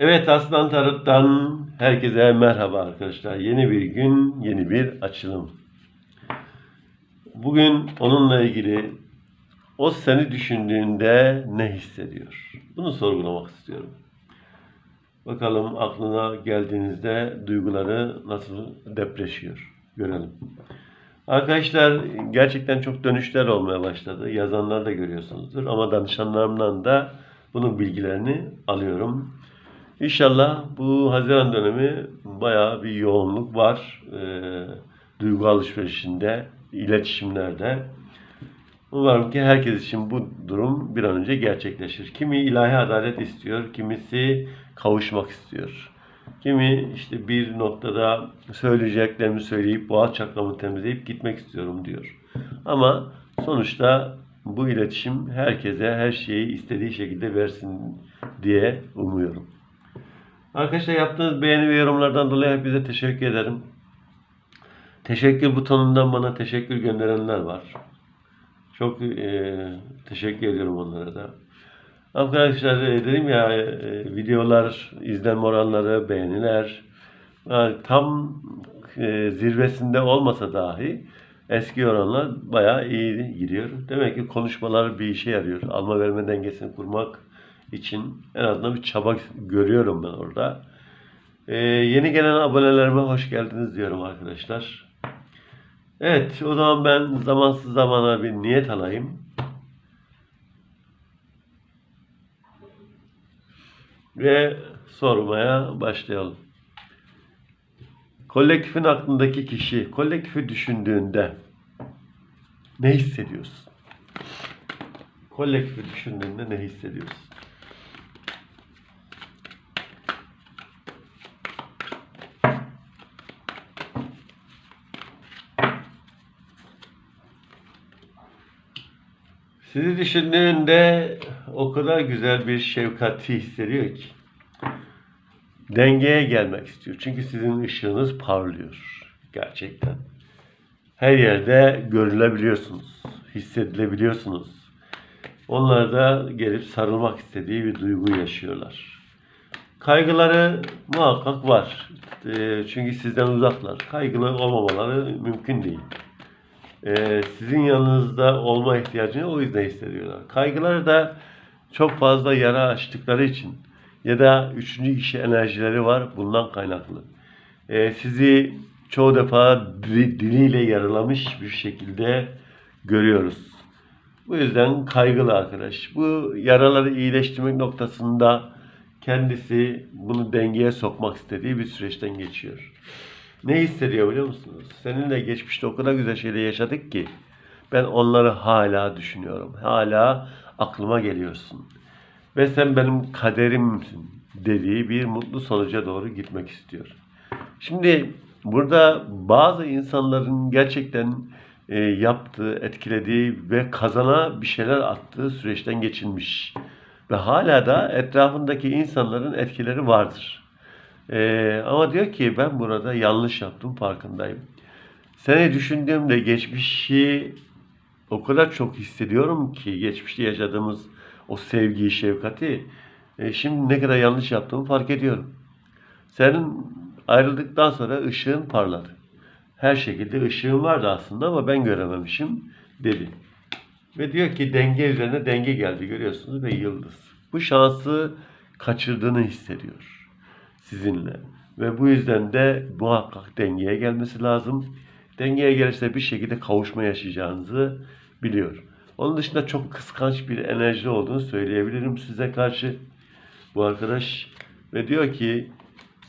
Evet Aslan Tarot'tan herkese merhaba arkadaşlar. Yeni bir gün, yeni bir açılım. Bugün onunla ilgili o seni düşündüğünde ne hissediyor? Bunu sorgulamak istiyorum. Bakalım aklına geldiğinizde duyguları nasıl depreşiyor. Görelim. Arkadaşlar gerçekten çok dönüşler olmaya başladı. Yazanlar da görüyorsunuzdur. Ama danışanlarımdan da bunun bilgilerini alıyorum. İnşallah bu Haziran dönemi bayağı bir yoğunluk var. Ee, duygu alışverişinde, iletişimlerde. Umarım ki herkes için bu durum bir an önce gerçekleşir. Kimi ilahi adalet istiyor, kimisi kavuşmak istiyor. Kimi işte bir noktada söyleyeceklerimi söyleyip boğaz çakramı temizleyip gitmek istiyorum diyor. Ama sonuçta bu iletişim herkese her şeyi istediği şekilde versin diye umuyorum. Arkadaşlar yaptığınız beğeni ve yorumlardan dolayı hepinize teşekkür ederim. Teşekkür butonundan bana teşekkür gönderenler var. Çok e, teşekkür ediyorum onlara da. Arkadaşlar e, dedim ya e, videolar, izlenme oranları, beğeniler yani tam e, zirvesinde olmasa dahi eski oranlar bayağı iyi gidiyor. Demek ki konuşmalar bir işe yarıyor. Alma verme dengesini kurmak için en azından bir çaba görüyorum ben orada. E, yeni gelen abonelerime hoş geldiniz diyorum arkadaşlar. Evet, o zaman ben zamansız zamana bir niyet alayım. Ve sormaya başlayalım. Kolektifin aklındaki kişi, kolektifi düşündüğünde ne hissediyorsun? Kolektifi düşündüğünde ne hissediyorsun? Sizi düşündüğünde o kadar güzel bir şefkati hissediyor ki. Dengeye gelmek istiyor. Çünkü sizin ışığınız parlıyor. Gerçekten. Her yerde görülebiliyorsunuz. Hissedilebiliyorsunuz. Onlar da gelip sarılmak istediği bir duygu yaşıyorlar. Kaygıları muhakkak var. Ee, Çünkü sizden uzaklar. Kaygılı olmamaları mümkün değil. Ee, sizin yanınızda olma ihtiyacını o yüzden hissediyorlar. Kaygıları da çok fazla yara açtıkları için ya da üçüncü kişi enerjileri var bundan kaynaklı. Ee, sizi çoğu defa dili- diliyle yaralamış bir şekilde görüyoruz. Bu yüzden kaygılı arkadaş. Bu yaraları iyileştirmek noktasında kendisi bunu dengeye sokmak istediği bir süreçten geçiyor. Ne hissediyor biliyor musunuz? Seninle geçmişte o kadar güzel şeyler yaşadık ki ben onları hala düşünüyorum. Hala aklıma geliyorsun. Ve sen benim kaderimsin dediği bir mutlu sonuca doğru gitmek istiyor. Şimdi burada bazı insanların gerçekten e, yaptığı, etkilediği ve kazana bir şeyler attığı süreçten geçilmiş. Ve hala da etrafındaki insanların etkileri vardır. Ee, ama diyor ki ben burada yanlış yaptım farkındayım. Seni düşündüğümde geçmişi o kadar çok hissediyorum ki geçmişte yaşadığımız o sevgiyi, şefkati e, şimdi ne kadar yanlış yaptığımı fark ediyorum. Senin ayrıldıktan sonra ışığın parladı. Her şekilde ışığın vardı aslında ama ben görememişim dedi. Ve diyor ki denge üzerine denge geldi görüyorsunuz ve yıldız. Bu şansı kaçırdığını hissediyor sizinle. Ve bu yüzden de muhakkak dengeye gelmesi lazım. Dengeye gelirse bir şekilde kavuşma yaşayacağınızı biliyor. Onun dışında çok kıskanç bir enerji olduğunu söyleyebilirim size karşı bu arkadaş. Ve diyor ki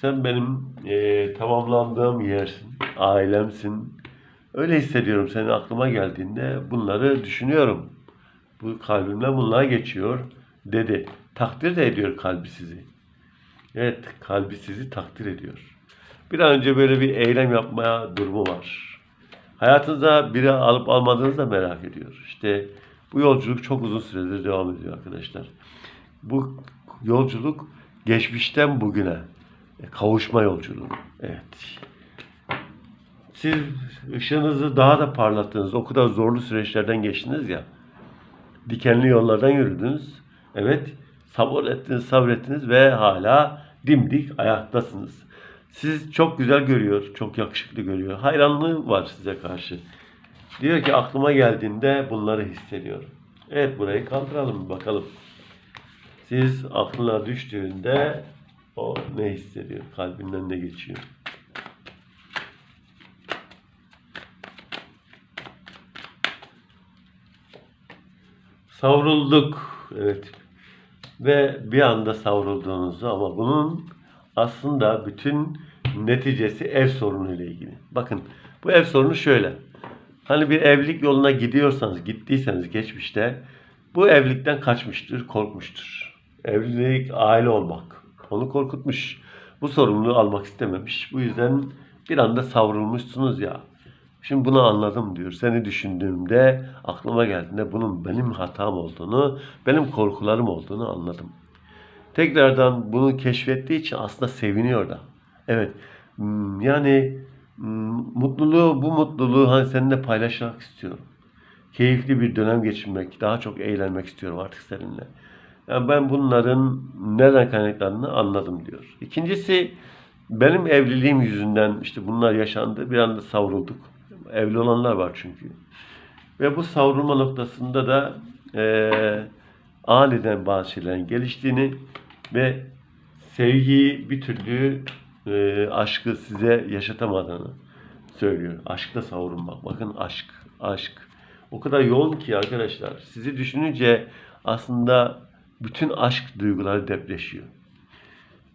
sen benim eee, tamamlandığım yersin, ailemsin. Öyle hissediyorum senin aklıma geldiğinde bunları düşünüyorum. Bu kalbimden bunlar geçiyor dedi. Takdir de ediyor kalbi sizi. Evet, kalbi sizi takdir ediyor. Bir an önce böyle bir eylem yapmaya durumu var. Hayatınıza biri alıp almadığınızı da merak ediyor. İşte bu yolculuk çok uzun süredir devam ediyor arkadaşlar. Bu yolculuk geçmişten bugüne e, kavuşma yolculuğu. Evet. Siz ışığınızı daha da parlattınız. O kadar zorlu süreçlerden geçtiniz ya. Dikenli yollardan yürüdünüz. Evet. Sabır ettiniz, sabrettiniz ve hala dimdik ayaktasınız. Siz çok güzel görüyor, çok yakışıklı görüyor. Hayranlığı var size karşı. Diyor ki aklıma geldiğinde bunları hissediyorum. Evet burayı kaldıralım bakalım. Siz aklına düştüğünde o ne hissediyor? Kalbinden ne geçiyor? Savrulduk. Evet. Ve bir anda savrulduğunuzu ama bunun aslında bütün neticesi ev sorunu ile ilgili. Bakın bu ev sorunu şöyle. Hani bir evlilik yoluna gidiyorsanız, gittiyseniz geçmişte bu evlilikten kaçmıştır, korkmuştur. Evlilik, aile olmak onu korkutmuş. Bu sorumluluğu almak istememiş. Bu yüzden bir anda savrulmuşsunuz ya. Şimdi bunu anladım diyor. Seni düşündüğümde aklıma geldiğinde bunun benim hatam olduğunu, benim korkularım olduğunu anladım. Tekrardan bunu keşfettiği için aslında seviniyor da. Evet. hmm, Yani hmm, mutluluğu, bu mutluluğu hani seninle paylaşmak istiyorum. Keyifli bir dönem geçirmek, daha çok eğlenmek istiyorum artık seninle. Yani ben bunların nereden kaynaklandığını anladım diyor. İkincisi benim evliliğim yüzünden işte bunlar yaşandı. Bir anda savrulduk. Evli olanlar var çünkü. Ve bu savrulma noktasında da eee, aniden bazı şeylerin geliştiğini ve sevgiyi bir türlü eee, aşkı size yaşatamadığını söylüyor. Aşkta savrulmak. Bakın aşk, aşk. O kadar yoğun ki arkadaşlar. Sizi düşününce aslında bütün aşk duyguları depreşiyor.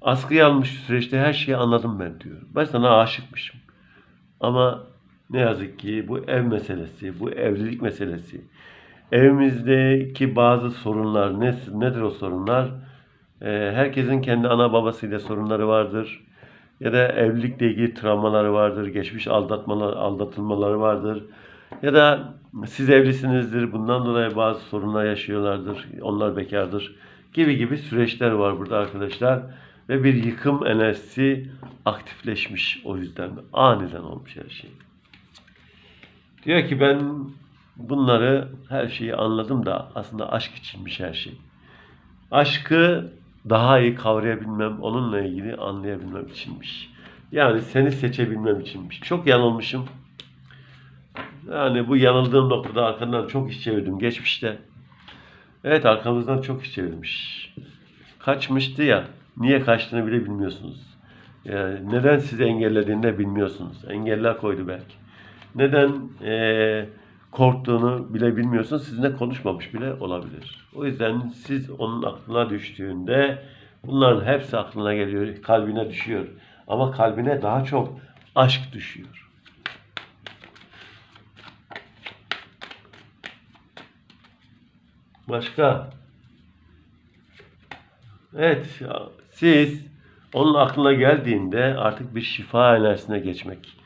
Askıya almış süreçte her şeyi anladım ben diyor. Ben sana aşıkmışım. Ama ne yazık ki bu ev meselesi, bu evlilik meselesi, evimizdeki bazı sorunlar, ne, nedir o sorunlar? Ee, herkesin kendi ana babasıyla sorunları vardır. Ya da evlilikle ilgili travmaları vardır, geçmiş aldatmalar, aldatılmaları vardır. Ya da siz evlisinizdir, bundan dolayı bazı sorunlar yaşıyorlardır, onlar bekardır gibi gibi süreçler var burada arkadaşlar. Ve bir yıkım enerjisi aktifleşmiş o yüzden aniden olmuş her şey. Diyor ki ben bunları her şeyi anladım da aslında aşk içinmiş her şey. Aşkı daha iyi kavrayabilmem, onunla ilgili anlayabilmem içinmiş. Yani seni seçebilmem içinmiş. Çok yanılmışım. Yani bu yanıldığım noktada arkamdan çok iş çevirdim geçmişte. Evet arkamızdan çok iş çevirmiş. Kaçmıştı ya. Niye kaçtığını bile bilmiyorsunuz. Yani neden sizi engellediğini de bilmiyorsunuz. Engeller koydu belki. Neden eee, korktuğunu bile bilmiyorsunuz. Sizinle konuşmamış bile olabilir. O yüzden siz onun aklına düştüğünde bunların hepsi aklına geliyor. Kalbine düşüyor. Ama kalbine daha çok aşk düşüyor. Başka? Evet, siz onun aklına geldiğinde artık bir şifa enerjisine geçmek,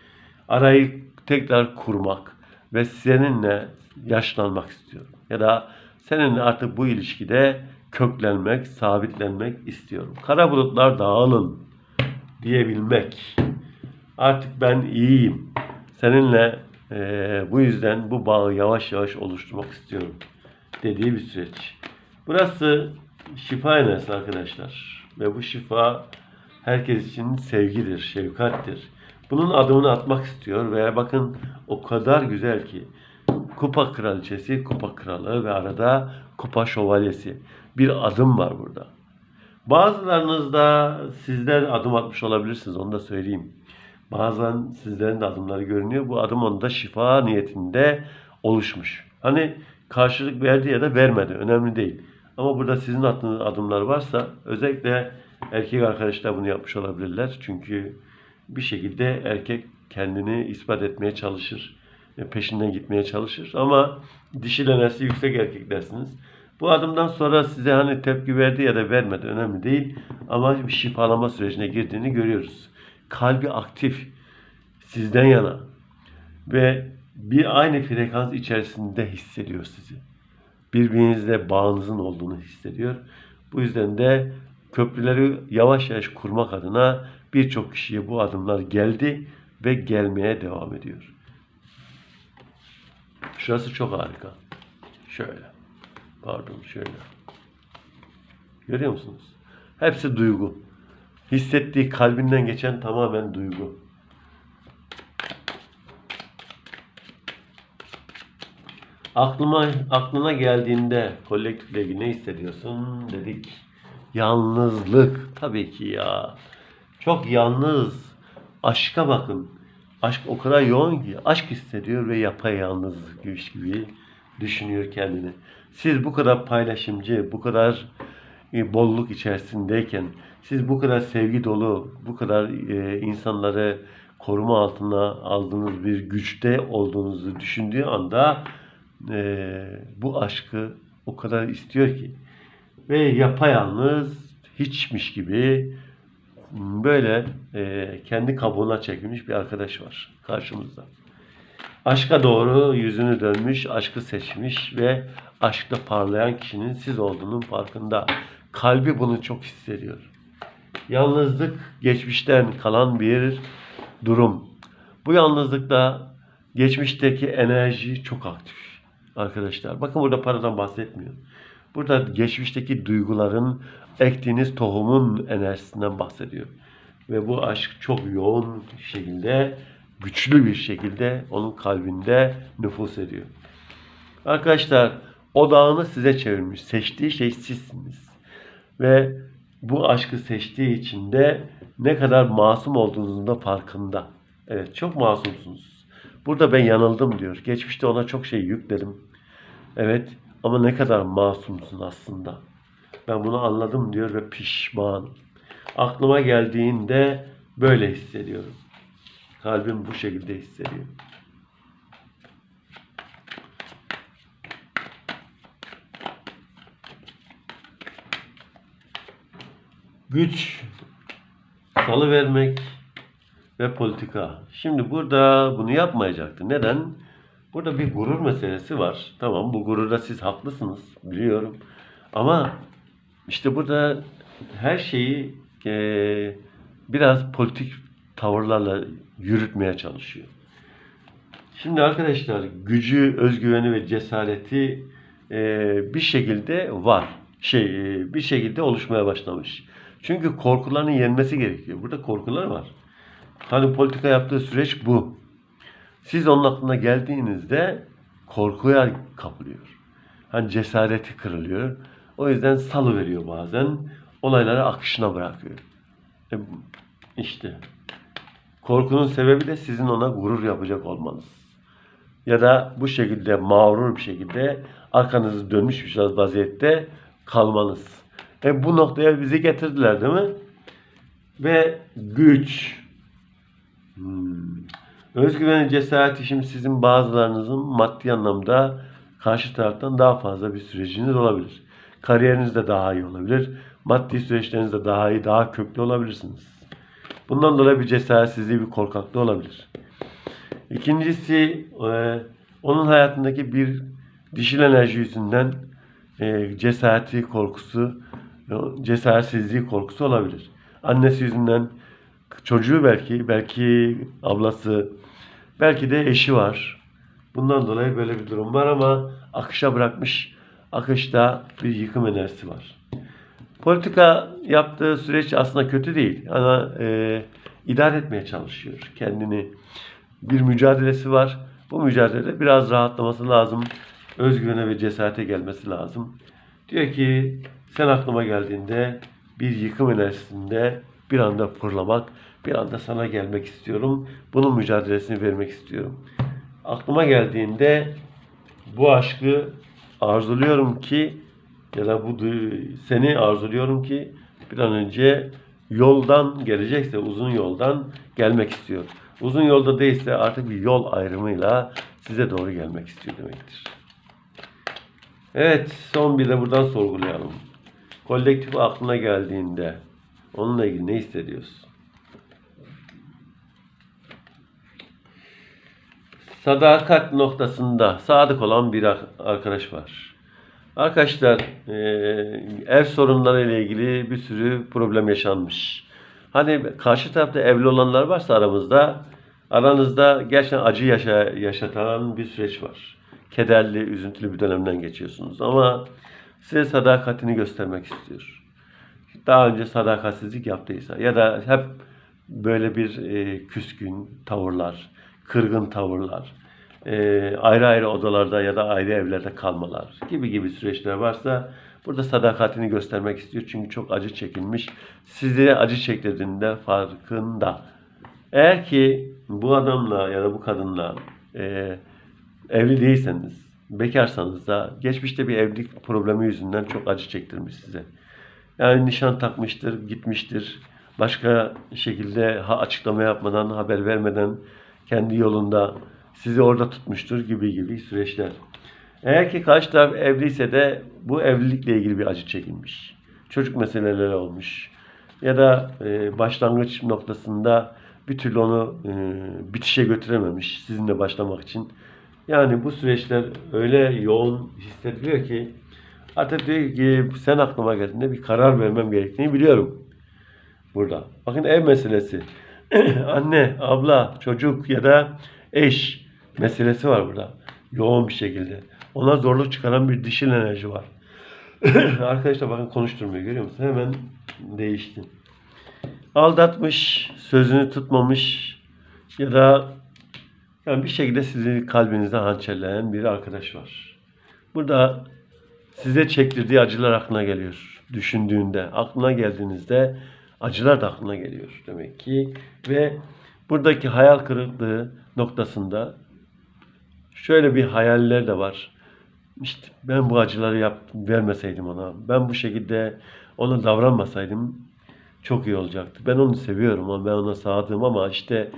arayı tekrar kurmak ve seninle yaşlanmak istiyorum. Ya da seninle artık bu ilişkide köklenmek, sabitlenmek istiyorum. Kara bulutlar dağılın diyebilmek. Artık ben iyiyim. Seninle eee, bu yüzden bu bağı yavaş yavaş oluşturmak istiyorum dediği bir süreç. Burası şifa enerjisi arkadaşlar. Ve bu şifa herkes için sevgidir, şefkattir. Bunun adımını atmak istiyor ve bakın o kadar güzel ki kupa kraliçesi, kupa kralı ve arada kupa şövalyesi. Bir adım var burada. Bazılarınız da sizler adım atmış olabilirsiniz onu da söyleyeyim. Bazen sizlerin de adımları görünüyor. Bu adım onda şifa niyetinde oluşmuş. Hani karşılık verdi ya da vermedi. Önemli değil. Ama burada sizin attığınız adımlar varsa özellikle erkek arkadaşlar bunu yapmış olabilirler. Çünkü bir şekilde erkek kendini ispat etmeye çalışır. e, Peşinden gitmeye çalışır. Ama dişil enerjisi yüksek erkeklersiniz. Bu adımdan sonra size hani tepki verdi ya da vermedi önemli değil. Ama bir şifalama sürecine girdiğini görüyoruz. Kalbi aktif. Sizden yana. Ve bir aynı frekans içerisinde hissediyor sizi. Birbirinizle bağınızın olduğunu hissediyor. Bu yüzden de köprüleri yavaş yavaş kurmak adına birçok kişiye bu adımlar geldi ve gelmeye devam ediyor. Şurası çok harika. Şöyle. Pardon şöyle. Görüyor musunuz? Hepsi duygu. Hissettiği kalbinden geçen tamamen duygu. Aklıma aklına geldiğinde kolektifle ne hissediyorsun dedik. Yalnızlık tabii ki ya. Çok yalnız. Aşka bakın. Aşk o kadar yoğun ki aşk hissediyor ve yapayalnız gibi gibi düşünüyor kendini. Siz bu kadar paylaşımcı, bu kadar e, bolluk içerisindeyken, siz bu kadar sevgi dolu, bu kadar e, insanları koruma altına aldığınız bir güçte olduğunuzu düşündüğü anda e, bu aşkı o kadar istiyor ki ve yapayalnız hiçmiş gibi böyle e, kendi kabuğuna çekilmiş bir arkadaş var karşımızda. Aşka doğru yüzünü dönmüş, aşkı seçmiş ve aşkta parlayan kişinin siz olduğunun farkında. Kalbi bunu çok hissediyor. Yalnızlık geçmişten kalan bir durum. Bu yalnızlıkta geçmişteki enerji çok aktif arkadaşlar. Bakın burada paradan bahsetmiyor. Burada geçmişteki duyguların ektiğiniz tohumun enerjisinden bahsediyor. Ve bu aşk çok yoğun şekilde, güçlü bir şekilde onun kalbinde nüfus ediyor. Arkadaşlar odağını size çevirmiş. Seçtiği şey sizsiniz. Ve bu aşkı seçtiği için de ne kadar masum olduğunuzun da farkında. Evet çok masumsunuz. Burada ben yanıldım diyor. Geçmişte ona çok şey yükledim. Evet ama ne kadar masumsun aslında. Ben bunu anladım diyor ve pişman. Aklıma geldiğinde böyle hissediyorum. Kalbim bu şekilde hissediyor. Güç, salı vermek ve politika. Şimdi burada bunu yapmayacaktı. Neden? Burada bir gurur meselesi var. Tamam bu gururda siz haklısınız biliyorum. Ama işte burada her şeyi eee, biraz politik tavırlarla yürütmeye çalışıyor. Şimdi arkadaşlar gücü, özgüveni ve cesareti eee, bir şekilde var. Şey eee, bir şekilde oluşmaya başlamış. Çünkü korkularının yenmesi gerekiyor. Burada korkular var. Hani politika yaptığı süreç bu. Siz onun aklına geldiğinizde korkuya kapılıyor. Hani cesareti kırılıyor. O yüzden salı veriyor bazen. Olayları akışına bırakıyor. E, işte korkunun sebebi de sizin ona gurur yapacak olmanız. Ya da bu şekilde mağrur bir şekilde arkanızı dönmüş bir vaziyette kalmanız. E bu noktaya bizi getirdiler değil mi? Ve güç. Hmm. Özgüven, cesareti şimdi sizin bazılarınızın maddi anlamda karşı taraftan daha fazla bir süreciniz olabilir. Kariyeriniz de daha iyi olabilir. Maddi süreçleriniz de daha iyi, daha köklü olabilirsiniz. Bundan dolayı bir cesaretsizliği, bir korkaklığı olabilir. İkincisi, e, onun hayatındaki bir dişil enerji yüzünden e, cesareti korkusu, e, cesaretsizliği korkusu olabilir. Annesi yüzünden çocuğu belki, belki ablası, belki de eşi var. Bundan dolayı böyle bir durum var ama akışa bırakmış. Akışta bir yıkım enerjisi var. Politika yaptığı süreç aslında kötü değil. Ama e, idare etmeye çalışıyor kendini. Bir mücadelesi var. Bu mücadelede biraz rahatlaması lazım. Özgüvene ve cesarete gelmesi lazım. Diyor ki sen aklıma geldiğinde bir yıkım enerjisinde bir anda fırlamak, bir anda sana gelmek istiyorum. Bunun mücadelesini vermek istiyorum. Aklıma geldiğinde bu aşkı arzuluyorum ki ya da bu seni arzuluyorum ki bir an önce yoldan gelecekse uzun yoldan gelmek istiyor. Uzun yolda değilse artık bir yol ayrımıyla size doğru gelmek istiyor demektir. Evet, son bir de buradan sorgulayalım. Kolektif aklına geldiğinde onunla ilgili ne hissediyorsun? Sadakat noktasında sadık olan bir ar- arkadaş var. Arkadaşlar eee, ev sorunları ile ilgili bir sürü problem yaşanmış. Hani karşı tarafta evli olanlar varsa aramızda aranızda gerçekten acı yaşa, yaşatan bir süreç var. Kederli, üzüntülü bir dönemden geçiyorsunuz ama size sadakatini göstermek istiyor. Daha önce sadakatsizlik yaptıysa ya da hep böyle bir e, küskün tavırlar, kırgın tavırlar, e, ayrı ayrı odalarda ya da ayrı evlerde kalmalar gibi gibi süreçler varsa burada sadakatini göstermek istiyor. Çünkü çok acı çekilmiş. Size acı çektirdiğinde farkında. Eğer ki bu adamla ya da bu kadınla e, evli değilseniz, bekarsanız da geçmişte bir evlilik problemi yüzünden çok acı çektirmiş size. Yani nişan takmıştır, gitmiştir. Başka şekilde açıklama yapmadan, haber vermeden kendi yolunda sizi orada tutmuştur gibi gibi süreçler. Eğer ki karşı taraf evliyse de bu evlilikle ilgili bir acı çekilmiş. Çocuk meseleleri olmuş. Ya da e, başlangıç noktasında bir türlü onu e, bitişe götürememiş sizinle başlamak için. Yani bu süreçler öyle yoğun hissediliyor ki artık diyor ki sen aklıma geldiğinde bir karar vermem gerektiğini biliyorum burada. Bakın ev meselesi. Anne, abla, çocuk ya da eş meselesi var burada. Yoğun bir şekilde. Ona zorluk çıkaran bir dişil enerji var. Arkadaşlar bakın konuşturmuyor görüyor musun? Hemen değişti. Aldatmış, sözünü tutmamış ya da yani bir şekilde sizi kalbinize hançerleyen bir arkadaş var. Burada size çektirdiği acılar aklına geliyor. Düşündüğünde, aklına geldiğinizde acılar da aklına geliyor demek ki. Ve buradaki hayal kırıklığı noktasında şöyle bir hayaller de var. İşte ben bu acıları yap, vermeseydim ona, ben bu şekilde ona davranmasaydım çok iyi olacaktı. Ben onu seviyorum ama ben ona sadığım ama işte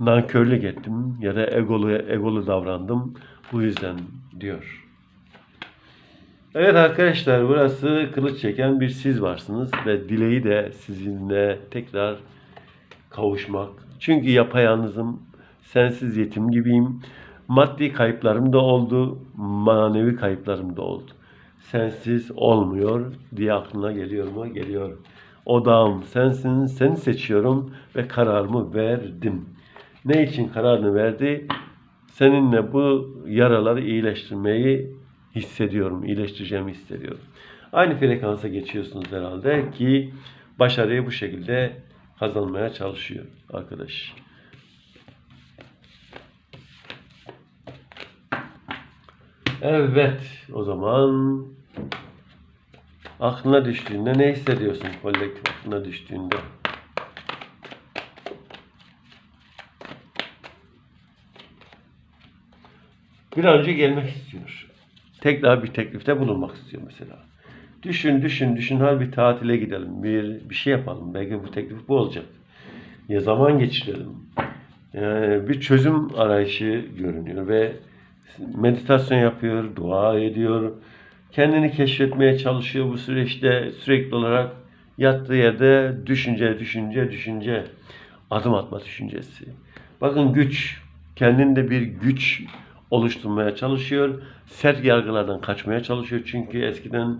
nankörlük ettim ya da egolu egolu davrandım. Bu yüzden diyor. Evet arkadaşlar burası kılıç çeken bir siz varsınız ve dileği de sizinle tekrar kavuşmak. Çünkü yapayalnızım, sensiz yetim gibiyim. Maddi kayıplarım da oldu, manevi kayıplarım da oldu. Sensiz olmuyor diye aklına geliyor mu? Geliyor. Odağım sensin, seni seçiyorum ve kararımı verdim. Ne için kararını verdi? Seninle bu yaraları iyileştirmeyi hissediyorum, iyileştireceğimi hissediyorum. Aynı frekansa geçiyorsunuz herhalde ki başarıyı bu şekilde kazanmaya çalışıyor arkadaş. Evet, o zaman aklına düştüğünde ne hissediyorsun kolektif aklına düştüğünde? Bir an önce gelmek istiyor. Tekrar bir teklifte bulunmak istiyor mesela. Düşün, düşün, düşün. Hadi bir tatile gidelim. Bir, bir şey yapalım. Belki bu teklif bu olacak. Ya zaman geçirelim. Yani bir çözüm arayışı görünüyor ve meditasyon yapıyor, dua ediyor. Kendini keşfetmeye çalışıyor bu süreçte sürekli olarak yattığı yerde düşünce, düşünce, düşünce, adım atma düşüncesi. Bakın güç, kendinde bir güç oluşturmaya çalışıyor. Sert yargılardan kaçmaya çalışıyor. Çünkü eskiden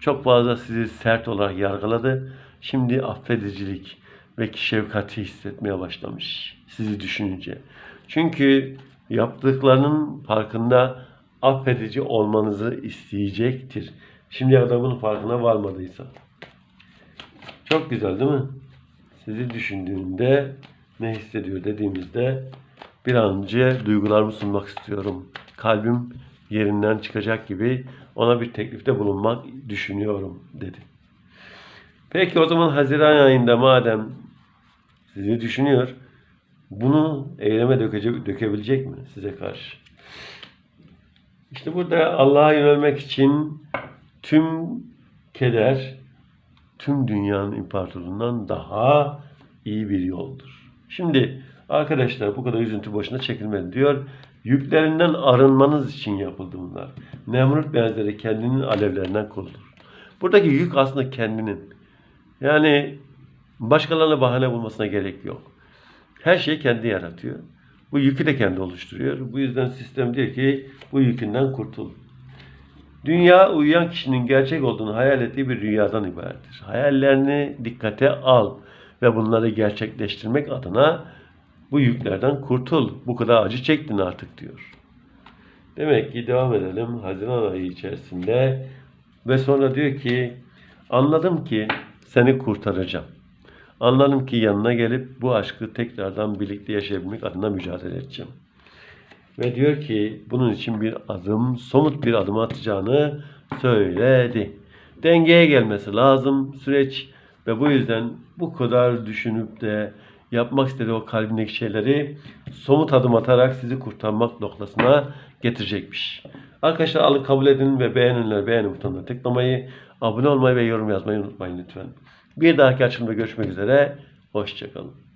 çok fazla sizi sert olarak yargıladı. Şimdi affedicilik ve şefkati hissetmeye başlamış sizi düşününce. Çünkü yaptıklarının farkında affedici olmanızı isteyecektir. Şimdi adamın farkına varmadıysa. Çok güzel değil mi? Sizi düşündüğünde ne hissediyor dediğimizde bir an önce duygularımı sunmak istiyorum. Kalbim yerinden çıkacak gibi ona bir teklifte bulunmak düşünüyorum dedi. Peki o zaman Haziran ayında madem sizi düşünüyor, bunu eyleme dökecek, dökebilecek mi size karşı? İşte burada Allah'a yönelmek için tüm keder, tüm dünyanın imparatorluğundan daha iyi bir yoldur. Şimdi arkadaşlar bu kadar üzüntü boşuna çekilmedi diyor. Yüklerinden arınmanız için yapıldı bunlar. Nemrut benzeri kendinin alevlerinden kurulur. Buradaki yük aslında kendinin. Yani başkalarına bahane bulmasına gerek yok. Her şeyi kendi yaratıyor. Bu yükü de kendi oluşturuyor. Bu yüzden sistem diyor ki bu yükünden kurtul. Dünya uyuyan kişinin gerçek olduğunu hayal ettiği bir rüyadan ibarettir. Hayallerini dikkate al ve bunları gerçekleştirmek adına bu yüklerden kurtul. Bu kadar acı çektin artık diyor. Demek ki devam edelim Haziran ayı içerisinde ve sonra diyor ki anladım ki seni kurtaracağım. Anladım ki yanına gelip bu aşkı tekrardan birlikte yaşayabilmek adına mücadele edeceğim. Ve diyor ki bunun için bir adım, somut bir adım atacağını söyledi. Dengeye gelmesi lazım süreç ve bu yüzden bu kadar düşünüp de yapmak istediği o kalbindeki şeyleri somut adım atarak sizi kurtarmak noktasına getirecekmiş. Arkadaşlar alın kabul edin ve beğeninler beğeni butonuna tıklamayı, abone olmayı ve yorum yazmayı unutmayın lütfen. Bir dahaki açılımda görüşmek üzere. Hoşçakalın.